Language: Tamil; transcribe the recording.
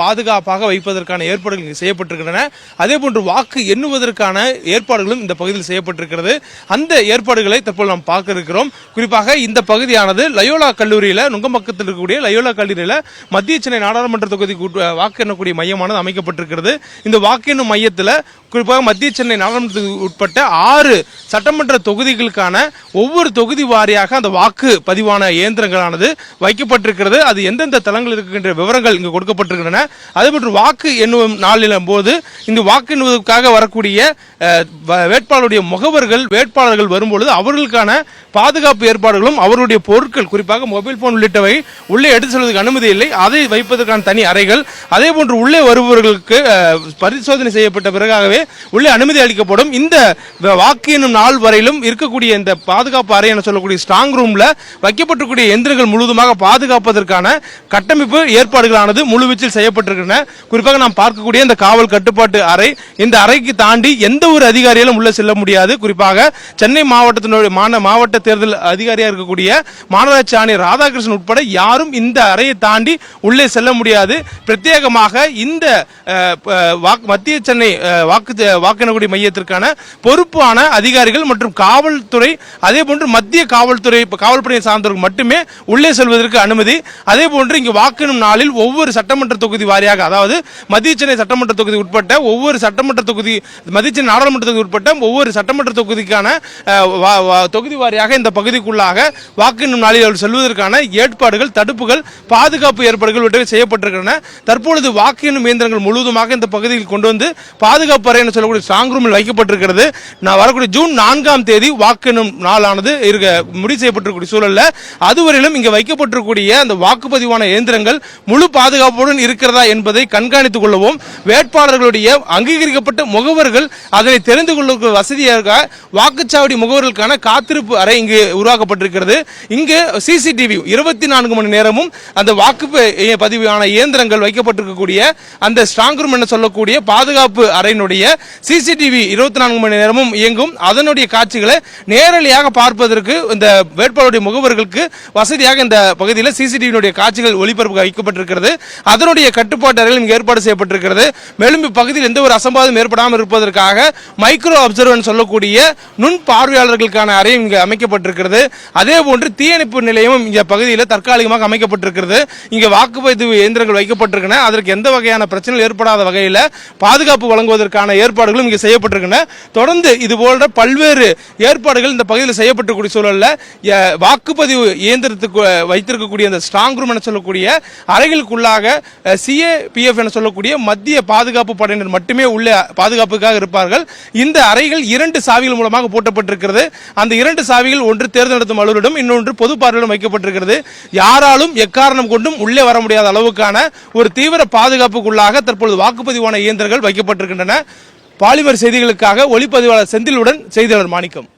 பாதுகாப்பாக வைப்பதற்கான ஏற்பாடுகள் இங்கு செய்யப்பட்டிருக்கின்றன. அதே போன்று வாக்கு எண்ணுவதற்கான ஏற்பாடுகளும் இந்த பகுதியில் செய்யப்பட்டிருக்கிறது. அந்த ஏற்பாடுகளை தற்போது நாம் பார்க்க இருக்கிறோம். குறிப்பாக இந்த பகுதியானது லயோலா கல்லூரியில் நுங்கம்பக்கத்தில் இருக்கக்கூடிய லயோலா கல்லூரியில் மத்திய சென்னை நாடாளுமன்ற தொகுதிக்கு வாக்கு எண்ணக்கூடிய மையமானது அமைக்கப்பட்டிருக்கிறது. இந்த வாக்கு எண்ணும் மையத்தில் குறிப்பாக மத்திய சென்னை நாடாளுமன்றத்துக்கு உட்பட்ட ஆறு சட்டமன்ற தொகுதிகளுக்கான ஒவ்வொரு தொகுதி வாரியாக அந்த வாக்கு பதிவான இயந்திரங்களானது வைக்கப்பட்டிருக்கிறது. அது எந்தெந்த தளங்கள் இருக்கின்ற விவரங்கள் இங்கு கொடுக்கப்பட்டிருக்கின்றன. அதேபோன்று வாக்கு எண்ணும் நாளிலும் போது இங்கு வாக்கு எண்ணுவதற்காக வரக்கூடிய வேட்பாளருடைய முகவர்கள் வேட்பாளர்கள் வரும்பொழுது அவர்களுக்கான பாதுகாப்பு ஏற்பாடுகளும் அவருடைய பொருட்கள் குறிப்பாக மொபைல் போன் உள்ளிட்டவை உள்ளே எடுத்து செல்வதற்கு அனுமதி இல்லை. அதை வைப்பதற்கான தனி அறைகள். அதே போன்று உள்ளே வருபவர்களுக்கு பரிசோதனை செய்யப்பட்ட பிறகாகவே உள்ளே அனுமதி அளிக்கப்படும். இந்த வாக்கு எண்ணும் நாள் வரையிலும் இருக்கக்கூடிய இந்த பாதுகாப்பு அறை என சொல்லக்கூடிய ஸ்ட்ராங் ரூம்ல வைக்கப்பட்டிருக்கூடிய எந்திரங்கள் முழுவதுமாக பாதுகாப்பதற்கான கட்டமைப்பு ஏற்பாடுகளானது முழுவீச்சில் செய்யப்பட்டிருக்கின்றன குறிப்பாக நாம் பார்க்கக்கூடிய இந்த காவல் கட்டுப்பாட்டு அறை இந்த அறைக்கு தாண்டி எந்த ஒரு அதிகாரியாலும் உள்ள செல்ல முடியாது. குறிப்பாக சென்னை மாவட்டத்தினுடைய மாவட்ட தேர்தல் அதிகாரியாக இருக்கக்கூடிய மாநகராட்சி ஆணையர் ராதாகிருஷ்ணன் உட்பட யாரும் இந்த அறையை தாண்டி உள்ளே செல்ல முடியாது. பிரத்யேகமாக இந்த மத்திய சென்னை வாக்கு வாக்கு மையத்திற்கான பொறுப்பான அதிகாரிகள் மற்றும் காவல்துறை அதே போன்று மத்திய காவல்துறை இப்ப காவல்படையை சார்ந்தவர்கள் மட்டுமே உள்ளே செல்வதற்கு அனுமதி. அதே போன்று இங்கு வாக்கெனும் நாளில் ஒவ்வொரு சட்டமன்ற தொகுதி வாரியாக அதாவது மத்திய சென்னை சட்டமன்ற தொகுதி உட்பட்ட ஒவ்வொரு சட்டமன்ற தொகுதி மத்திய சென்னை நாடாளுமன்ற தொகுதி உட்பட்ட ஒவ்வொரு சட்டமன்ற தொகுதிக்கான தொகுதி வாரியாக இந்த பகுதிக்குள்ளாக வாக்கெண்ணும் நாளில் செல்வதற்கான ஏற்பாடுகள் தடுப்புகள் பாதுகாப்பு ஏற்பாடுகள் உள்ளிட்டவை செய்யப்பட்டிருக்கின்றன. தற்பொழுது வாக்கு எண்ணும் இயந்திரங்கள் முழுவதுமாக இந்த பகுதியில் கொண்டு வந்து பாதுகாப்பு அறை என்று சொல்லக்கூடிய ஸ்ட்ராங் ரூமில் வைக்கப்பட்டிருக்கிறது. நான் வரக்கூடிய ஜூன் நான்காம் தேதி வாக்கு எண்ணும் நாளானது இருக்க முடிவு செய்யப்பட்டிருக்கக்கூடிய சூழலில் அதுவரையிலும் இங்கே வைக்கப்பட்டிருக்கக்கூடிய அந்த வாக்குப்பதிவான இயந்திரங்கள் முழு பாதுகாப்புடன் இருக்கிறதா என்பதை கண்காணித்துக் கொள்ளவும் வேட்பாளர்களுடைய அங்கீகரிக்கப்பட்ட முகவர்கள் அதனை தெரிந்து கொள்ள வசதியாக வாக்குச்சாவடி முகவர்களுக்கான காத்திருப்பு அறை இங்கு உருவாக்கப்பட்டிருக்கிறது. இங்கு சிசிடிவி இருபத்தி நான்கு மணி நேரமும் அந்த வாக்கு பதிவான இயந்திரங்கள் வைக்கப்பட்டிருக்கக்கூடிய அந்த ஸ்ட்ராங் ரூம் என சொல்லக்கூடிய பாதுகாப்பு அறையினுடைய சிசிடிவி இருபத்தி நான்கு மணி நேரமும் இயங்கும். அதனுடைய காட்சிகளை நேரடியாக பார்ப்பதற்கு இந்த வேட்பாளருடைய முகவர்களுக்கு வசதியாக இந்த பகுதியில் சிசிடிவியினுடைய காட்சிகள் ஒளிபரப்பு வைக்கப்பட்டிருக்கிறது. அதனுடைய கட்டுப்பாட்டு அறையில் இங்கு ஏற்பாடு செய்யப்பட்டிருக்கிறது. மேலும் இப்பகுதியில் எந்த ஒரு அசம்பாதம் ஏற்படாமல் இருப்பதற்காக மைக்ரோ அப்சர்வன் சொல்லக்கூடிய நுண் பார்வையாளர்களுக்கான அறையும் இங்கு அமைக்கப்பட்டிருக்கிறது. அதே போன்று தீயணைப்பு நிலையமும் இந்த பகுதியில் தற்காலிகமாக அமைக்கப்பட்டிருக்கிறது. இங்கே வாக்குப்பதிவு இயந்திரங்கள் வைக்கப்பட்டிருக்கின்றன. அதற்கு எந்த வகையான பிரச்சனைகள் ஏற்படாத வகையில் பாதுகாப்பு வழங்குவதற்கான ஏற்பாடுகளும் இங்கே செய்யப்பட்டிருக்கின்றன. தொடர்ந்து இது போன்ற பல்வேறு ஏற்பாடுகள் இந்த பகுதியில் செய்யப்பட்டிருக்கூடிய சூழலில் வாக்குப்பதிவு இயந்திரத்துக்கு வைத்திருக்கக்கூடிய அந்த ஸ்ட்ராங் ரூம் என சொல்லக்கூடிய அறைகளுக்குள்ளாக சிஏபிஎஃப் என சொல்லக்கூடிய மத்திய பாதுகாப்பு படையினர் மட்டுமே உள்ளே பாதுகாப்புக்காக இருப்பார்கள். இந்த அறைகள் இரண்டு சாவிகள் மூலமாக பூட்டப்பட்டிருக்கிறது. அந்த இரண்டு சாவிகள் ஒன்று தேர்தல் நடத்தும் அலுவலரிடம் இன்னொன்று பொது பார்வையிடம் வைக்கப்பட்டிருக்கிறது. யாராலும் எக்காரணம் கொண்டும் உள்ளே வர முடியாத அளவுக்கான ஒரு தீவிர பாதுகாப்புக்குள்ளாக தற்பொழுது வாக்குப்பதிவான இயந்திரங்கள் வைக்கப்பட்டிருக்கின்றன. பாலிமர் செய்திகளுக்காக ஒளிப்பதிவாளர் செந்திலுடன் செய்தியாளர் மாணிக்கம்.